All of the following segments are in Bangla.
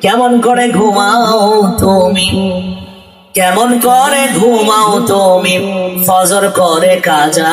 কেমন করে ঘুমাও তুমি? কেমন করে ঘুমাও তুমি? ফজর করে কাজা।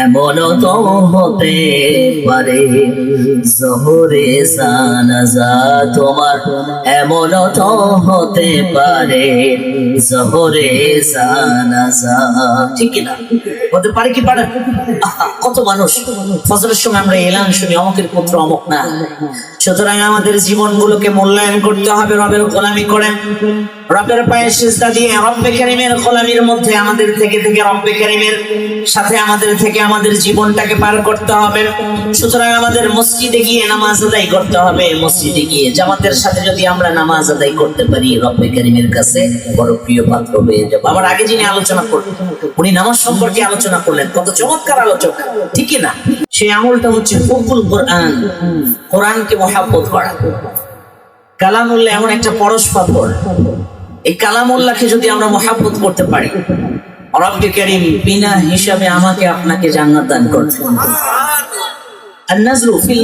এমনও তো হতে পারে জহরে জানাজা তোমার এমন তো হতে পারে জহরে জানাজা ঠিক না হতে পারে? কি পারে কত মানুষ? ফজরের সময় আমরা এলাম শুনি, অমকের পুত্র অমক না। সুতরাং আমাদের জীবনগুলোকে মূল্যায়ন করতে হবে রবের গোলামি করে। রবের পায়ে সিজদা দিয়ে রব্বে কারিমের গোলামির মধ্যে আমাদের থেকে থেকে রব্বে কারিমের সাথে আমাদের থেকে আমাদের জীবনটাকে পার করতে হবে। সুতরাং আমাদের মসজিদে গিয়ে নামাজ আদায় করতে হবে। মসজিদে গিয়ে জামাতের সাথে যদি আমরা নামাজ আদায় করতে পারি, রব্বে কারিমের কাছে বড় প্রিয় পাত্র হয়ে যাব। আবার আগে যিনি আলোচনা করলেন উনি নামাজ সম্পর্কে আলোচনা করলেন। কত চমৎকার আলোচনা ঠিকই না? সেই আমলটা হচ্ছে হুকুল কোরআন। কোরআনকে মহাব্বত করা। কালামুল্লাহ এমন একটা পরশ পাথর। এই কালামুল্লাহকে যদি আমরা মহাব্বত করতে পারি, রব্বে করিম বিনা হিসাবে আমাকে আপনাকে জান্নাত দান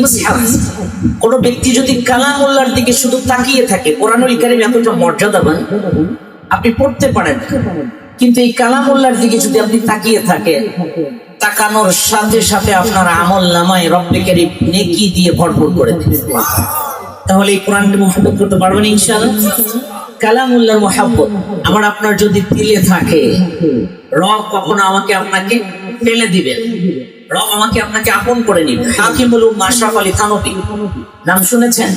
মুসহাফ। কোন ব্যক্তি যদি কালামুল্লাহর দিকে শুধু তাকিয়ে থাকে, কোরআনুল কারীম এতটা মর্যাদাবান, আপনি পড়তে পারেন। কিন্তু এই কালামুল্লাহর দিকে যদি আপনি তাকিয়ে থাকেন তাকানোর সাথে সাথে আপনার আমল নামায় রব্বে করিম নেকি দিয়ে ভরপুর করে দেবে। তাহলে এই কোরআনকে মহব্বত করতে পারবেন ইনশাআল্লাহ? কালামুল্লাহর মহব্বত আমার আপনার যদি দিলে থাকে, রব কখনো আমাকে আপনাকে ফেলে দিবেন রব আমাকে আপনাকে আপন করে নিবে। হাকিমুল মাশরাফ আলী থানবী নাম শুনেছেন?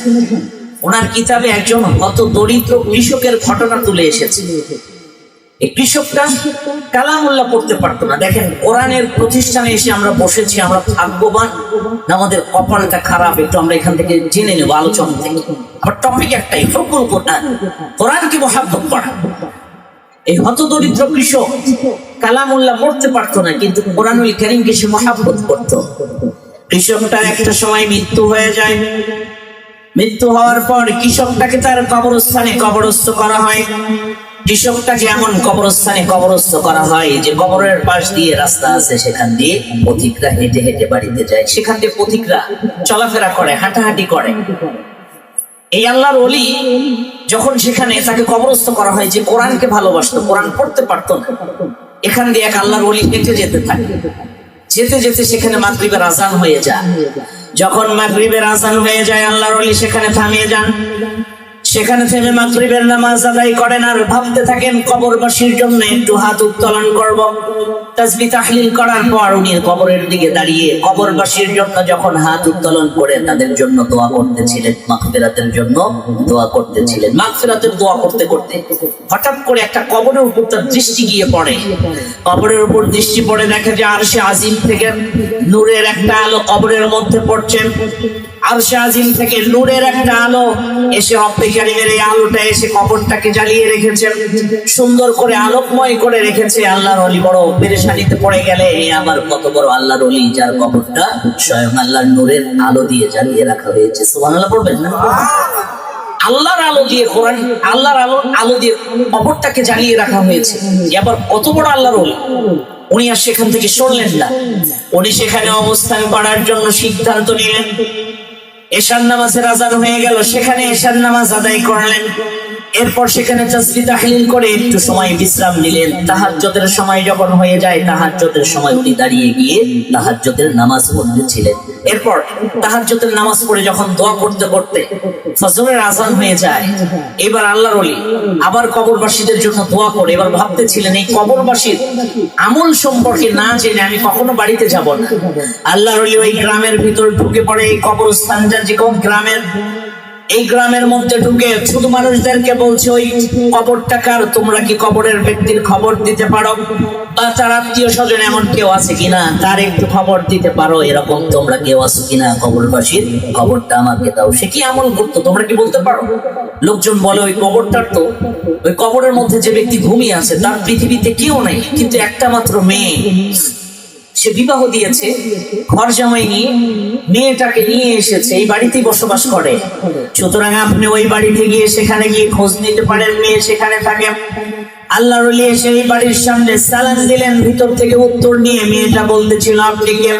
ওনার কিতাবে একজন হত দরিদ্র কৃষকের ঘটনা তুলে এসেছে। এই কৃষকটা কালামুল্লাহ পড়তে পারতো না। দেখেন, কোরআনের প্রতিষ্ঠানে এসে আমরা বসেছি, আমরা ভাগ্যবান। আমাদের কপালটা খারাপ, একটু আমরা এখান থেকে জেনে নেব আলোচনা থেকে। আমার টপিক একটাই হুকুল কোরআন। কোরআনকে মহাব্বত করা। এই হত দরিদ্র কৃষক কালামুল্লাহ পড়তে পারতো না, কিন্তু কোরআনুল করিমকে সে মহাব্বত করতো। কৃষকটার একটা সময় মৃত্যু হয়ে যায়। মৃত্যু হওয়ার পর কৃষকটাকে তার কবরস্থানে কবরস্থ করা হয়। কৃষকটাকে এমন কবরস্থানে কবরস্থ করা হয় যে কবরের পাশ দিয়ে রাস্তা আছে, সেখান দিয়ে পথিকরা হেঁটে হেঁটে বাড়িতে যায়। সেখান দিয়ে পথিকরা চলাফেরা করে, হাঁটাহাঁটি করে। এই আল্লাহর অলি যখন সেখানে তাকে কবরস্থ করা হয় যে কোরআনকে ভালোবাসতো, কোরআন পড়তে পারতো না, এখান দিয়ে এক আল্লাহর অলি হেঁটে যেতে থাকে। যেতে যেতে সেখানে মাগরিবের আজান হয়ে যায়। যখন মাগরিবের আজান হয়ে যায়, আল্লাহর অলি সেখানে থামিয়ে যান। সেখানে থেমে মাগরিবের নামাজ আদায় করেন আর ভাবতে থাকেন কবরবাসীর জন্য একটু হাত উত্তোলন করব। তাসবি তাহলিল করার পর উনি কবরের দিকে দাঁড়িয়ে কবরবাসীর জন্য যখন হাত উত্তোলন করে তাদের জন্য দোয়া করতেছিলেন, মাগফিরাতের জন্য দোয়া করতেছিলেন। মাগফিরাতের দোয়া করতে করতে হঠাৎ করে একটা কবরের উপর তার দৃষ্টি গিয়ে পড়ে। কবরের উপর দৃষ্টি পড়ে দেখে যে আর সে আজিম থেকে নূরের একটা আলো কবরের মধ্যে পড়ছে। আর সে আজিম থেকে নূরের একটা আলো এসে অপেকারিমের এই আলোটা এসে কবরটাকে জ্বালিয়ে রেখেছে। সুন্দর করে আলোকময় করে রেখেছে। আল্লাহর অলি বড় পেরেশানিতে পড়ে গেলে এ আবার কত বড় আল্লাহর অলি যার কবরটা স্বয়ং আল্লাহর নূরের আলো দিয়ে জ্বালিয়ে রাখা হয়েছে। সুবহানাল্লাহ পড়বেন না? আল্লাহর আলো দিয়ে কোরআন, আল্লাহর আলো আলো দিয়ে কবরটাকে জ্বালিয়ে রাখা হয়েছে। এ আবার কত বড় আল্লাহর অলি? উনি আর সেখান থেকে সরলেন না। উনি সেখানে অবস্থান করার জন্য সিদ্ধান্ত নিলেন। এশার নামাজের আজান হয়ে গেল সেখানে এশার নামাজ আদায় করলেন। এরপর সেখানে তাসবিহ তাহলিল করে একটু সময় বিশ্রাম নিলেন। তাহাজ্জুদের সময় যখন হয়ে যায়, তাহাজ্জুদের সময় উনি দাঁড়িয়ে গিয়ে তাহাজ্জুদের নামাজ পড়তেছিলেন। এরপর তাহাজ্জুদের নামাজ পড়ে যখন দোয়া করতে করতে ফজরের আজান হয়ে যায়, এবার আল্লাহর ওলি আবার কবরবাসীদের জন্য দোয়া করে, এবার ভাবতেছিলেন, এই কবরবাসীর আমল সম্পর্কে না জেনে আমি কখনো বাড়িতে যাব না। আল্লাহর ওলি ওই গ্রামের ভিতর ঢুকে পড়ে, এই কবরস্থান যা যে কোন গ্রামের এই গ্রামের মধ্যে ঢুকে শুধু মানুষদেরকে বলছে, ওই কবরটা কার? তোমরা কি কবরের ব্যক্তির খবর দিতে পারো? বা তার আত্মীয় স্বজন এমন কেউ আছে কিনা? তার একটু খবর দিতে পারো, এরকম তোমরা কেউ আছো কিনা? কবরবাসীর খবরটা আমাকে দাও। সে কি এমন করতো? তোমরা কি বলতে পারো? লোকজন বলে, ওই কবরটার তো, ওই কবরের মধ্যে যে ব্যক্তি ঘুমিয়ে আছে, তার পৃথিবীতে কেউ নেই, কিন্তু একটা মাত্র মেয়ে। সে বিবাহ দিয়েছে, ঘর জামাই নিয়ে মেয়েটাকে নিয়ে এসেছে, এই বাড়িতেই বসবাস করে। সুতরাং আপনি ওই বাড়িতে গিয়ে সেখানে গিয়ে খোঁজ নিতে পারেন, মেয়ে সেখানে থাকে। আল্লাহ রলি এসে বাড়ির সামনে সালাম দিলেন, ভিতর থেকে উত্তর নিয়ে মেয়েটা বলতেছিল, আপনি কে?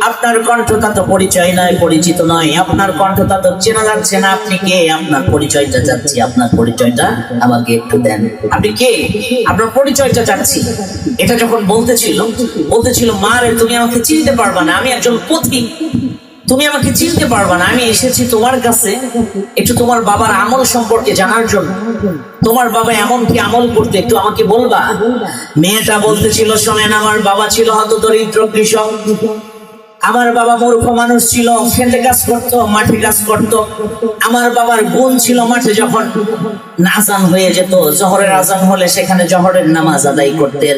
আপনার কণ্ঠটা তো পরিচয় নয়, পরিচিত নয়। আপনার কণ্ঠটা তো চেনা যাচ্ছে না। আপনি কে? আপনার পরিচয়টা চাচ্ছি। আপনার পরিচয়টা আমাকে একটু দেন। আপনি কে? আপনার পরিচয়টা চাচ্ছি। এটা যখন বলতেছিল বলতেছিল, মা রে, তুমি আমাকে চিনতে পারবা না। আমি একজন পথিক। তুমি আমাকে চিনতে পারবা না, আমি এসেছি তোমার কাছে একটু তোমার বাবার আমল সম্পর্কে জানার জন্য। তোমার বাবা এমন কি আমল করতে একটু আমাকে বলবা। মেয়েটা বলতেছিল, শোনেন, আমার বাবা ছিল হত দরিদ্র কৃষক। আমার বাবা মূর্খ মানুষ ছিল, খেতে কাজ করত, মাঠে কাজ করত। আমার বাবার গুণ ছিল মাঠে যখন আজান হয়ে যেত, জহরের আজান হলে সেখানে জহরের নামাজ আদায় করতেন।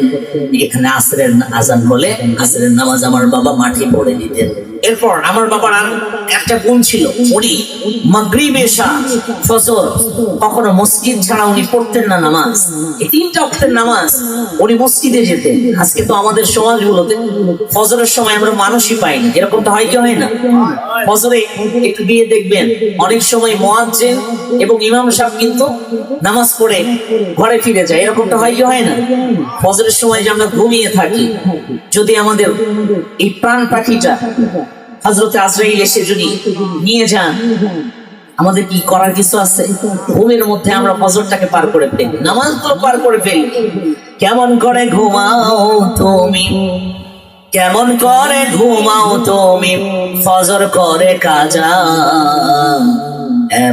এখানে আসরের আজান হলে আসরের নামাজ আমার বাবা মাঠে পড়ে দিতেন। এরপর আমার বাবার আর একটা গুণ ছিল, উনি মাগরিব এশা ফজর, কখনো মসজিদ ছাড়া উনি পড়তেন না নামাজ। এই তিনটা অক্টের নামাজ উনি মসজিদে যেতেন। আজকে তো আমাদের সমাজগুলোতে ফজরের সময় আমরা মানুষই পাই না এরকমটা হয় কি হয় না? ফজরে একটু দিয়ে দেখবেন, অনেক সময় মোয়াজ্জেন এবং ইমাম সাহেব কিন্তু নামাজ পড়ে ঘরে ফিরে যায়। এরকমটা হয় কি হয় না? ফজরের সময় যে আমরা ঘুমিয়ে থাকি, যদি আমাদের এই প্রাণ পাখিটা হজরতে আজরাইল এসে যদি নিয়ে যান, আমাদের কি করার কিছু আছে? ঘুমের মধ্যে আমরা ফজরটাকে পার করে ফেলি নামাজ তো পার করে ফেলি। কেমন করে ঘুমাও তুমি? কেমন করে ঘুমাও তুমি? ফজর করে কাজা।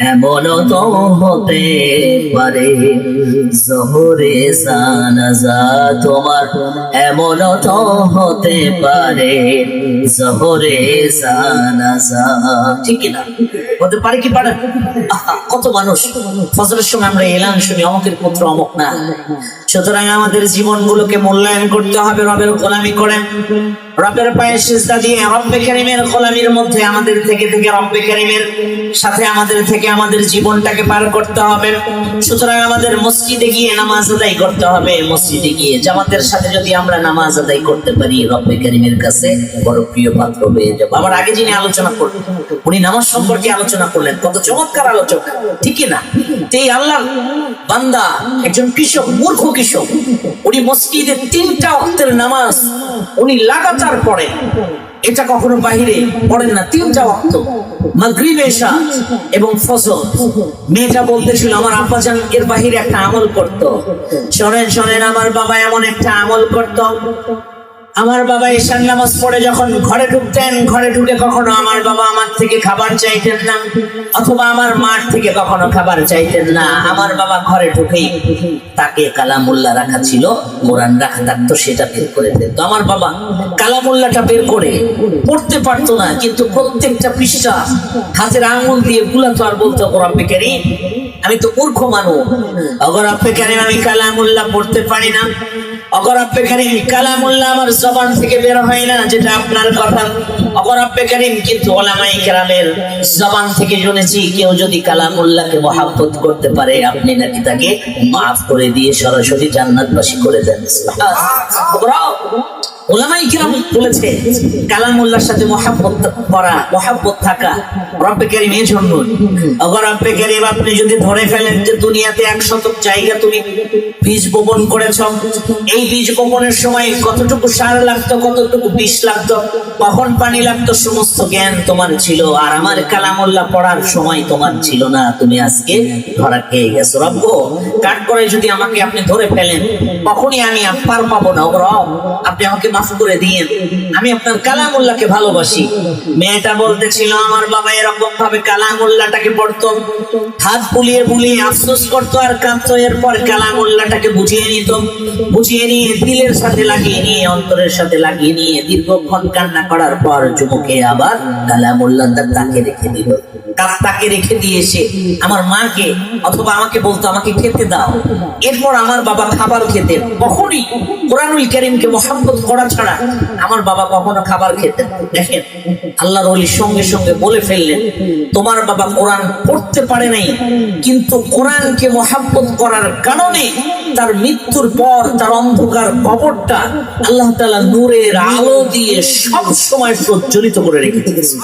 এমনও তো হতে পারে জহরে জানাজা তোমার এমন তো হতে পারে, জহরে জানাজা। ঠিক না হতে পারে কি পারে কত মানুষ? ফজরের সময় আমরা এলাম, শুনি, অমকের পুত্র অমক না। সুতরাং আমাদের জীবনগুলোকে মূল্যায়ন করতে হবে রবের গোলামি করে। রবের পায়ে সিজদা দিয়ে রব্বে কারিমের গোলামির মধ্যে আমাদের থেকে থেকে রব্বে কারিমের সাথে আমাদের থেকে আমাদের জীবনটাকে পার করতে হবে। সুতরাং আমাদের মসজিদে গিয়ে নামাজ আদায় করতে হবে। মসজিদে গিয়ে জামাতের সাথে যদি আমরা নামাজ আদায় করতে পারি, রব্বে কারিমের কাছে বড় প্রিয় পাত্র হয়ে যাব। আবার আগে যিনি আলোচনা করলেন উনি নামাজ সম্পর্কে আলোচনা করলেন, কত চমৎকার আলোচনা ঠিক না? এই আল্লাহ বান্দা একজন কৃষক, মূর্খ কৃষক, উনি মসজিদে তিনটা অক্তের নামাজ উনি লাগাতার পড়েন। এটা কখনো বাহিরে পড়েন না, তিনটা অক্ত মাগরিব এশা এবং ফজর। মেয়েটা বলতেছিল, আমার আব্বাজান এর বাহিরে একটা আমল করত। শোনেন শোনেন, আমার বাবা এমন একটা আমল করত। আমার বাবা ঈশান নামাজ পড়ে যখন ঘরে ঢুকতেন, ঘরে ঢুকে কখনো আমার বাবা আমার থেকে খাবার চাইতেন না, অথবা আমার মার থেকে কখনো খাবার চাইতেন না। আমার বাবা ঘরে ঢুকেই তাকে কালামুল্লা রাখা ছিল, কোরআন রাখা থাকতো, সেটা বের করে দিত আমার বাবা কালামুল্লাটা বের করে পড়তে পারতো না, কিন্তু প্রত্যেকটা পৃষ্ঠা হাতের আঙুল দিয়ে গুলাতো আর বলতো কোরআন বেকারি আমি তো মূর্খ মানুষ। অগর আমি কালামুল্লাহ পড়তে পারি না। অগরাব্বে কারিম আমার থেকে বের হয় না, যেটা আপনার কথা। অগরাব্বে কারিম কিন্তু ওলামাই কেরামের জবান থেকে শুনেছি, কেউ যদি কালামুল্লাহকে মহাব্বত করতে পারে, আপনি নাকি তাকে মাফ করে দিয়ে সরাসরি জান্নাতবাসী করে দেন। ওলামাই বলেছে সাথে মহাব্বত করা, মহাব্বত থাকা রব্বে কারিম এই জন্য। অগর রব্বে কারিম, আপনি যদি ধরে ফেলেন যে দুনিয়াতে এক শতক জায়গা তুমি বীজ বপন করেছ, এই বীজ বপনের সময় কতটুকু সার লাগতো, কতটুকু বিষ লাগতো, কখন পানি লাগতো, সমস্ত জ্ঞান তোমার ছিল, আর আমার কালামুল্লাহ পড়ার সময় তোমার ছিল না। তুমি আজকে ধরা খেয়ে গেছো। রব্ব কাট করে যদি আমাকে আপনি ধরে ফেলেন, কখনই আমি আর পাবো না। ওর আপনি আমাকে মাফ করে দিয়েন আমি আপনার কালামুল্লাহকে ভালোবাসি। মেয়েটা বলতেছিল, আমার বাবা এরকম ভাবে কালামুল্লাহটাকে পড়তো। হাত বুলিয়ে বুলিয়ে আফসোস করতো আর কাঁদতো। এরপর কালামুল্লাহটাকে বুঝিয়ে নিত। বুঝিয়ে নিয়ে দিলের সাথে লাগিয়ে নিয়ে, অন্তরের সাথে লাগিয়ে নিয়ে দীর্ঘক্ষণ কান্না করার পর যুবকে আবার কালামুল্লাহ তাকে রেখে দিল। তার রেখে দিয়ে এসে আমার মাকে অথবা আমাকে বলতো, আমাকে খেতে দাও। এরপর আমার বাবা খাবার খেতেন। কখনই কোরআনুল করিমকে মোহাম্মত করা ছাড়া আমার বাবা কখনো খাবার খেতেন দেখেন, আল্লাহর অলির সঙ্গে সঙ্গে বলে ফেললেন, তোমার বাবা কোরআন পড়তে পারে নাই, কিন্তু কোরআনকে মোহাম্মত করার কারণে তার মৃত্যুর পর তার অন্ধকার কবরটা আল্লাহ তালা নূরের আলো দিয়ে সব সময় প্রজ্বলিত করে রেখে দিয়েছে।